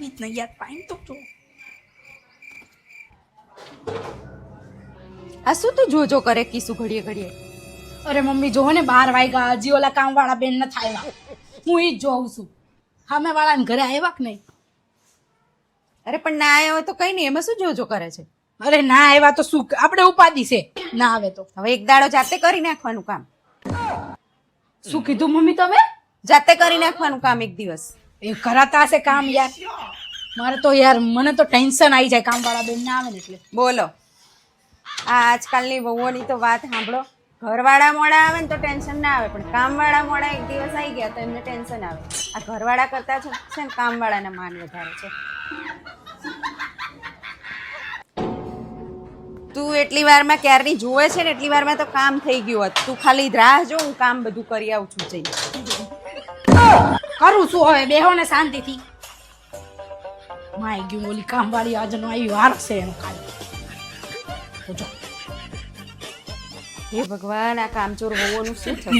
જ નહીં યાર પાણી આ શું તું જોજો કરે કીસું ઘડીએ ઘડીએ? અરે મમ્મી જો ને બાર વાગ્યા હજી ઓલા કામવાળા બેન નથી થાય હું એ જ જોઉં છું. સામે વાળાને ઘરે આવ્યા કે નહીં? અરે પણ ના આવ્યા હોય તો કઈ નહીં એમાં શું જોજો કરે છે? અરે ના આવ્યા તો શું આપણે ઉપાધિ છે. ના આવે તો. હવે એક દાડો જાતે કરી નાખવાનું કામ. શું કીધું મમ્મી તમે? જાતે કરી નાખવાનું કામ એક દિવસ. એ કરાતા હશે કામ યાર. મારે તો યાર મને તો ટેન્શન આવી જાય કામવાળા બેન ના આવે ને એટલે. બોલો. આ આજકાલની વહુઓની તો વાત સાંભળો. ઘરવાળા મોડા આવે ને તો ટેન્શન ના આવે પણ કામવાળા મોડા એક દિવસ આવી ગયા તો એમને ટેન્શન આવે. આ ઘરવાળા કરતા છે છે ને કામવાળાના માન વધારે છે. તું એટલી વારમાં ક્યારની જોવે છે ને એટલી વારમાં તો કામ થઈ ગયું હોત. તું ખાલી રાહ જો હું કામ બધું કરી આવું છું જઈને. કરું છું હવે બેહો ને શાંતિથી. માય ગયું ઓલી કામવાળી આજનો આવી વાર છે એનો ખાલી જો. હે ભગવાન આ કામચોર હોવાનું શું થશે?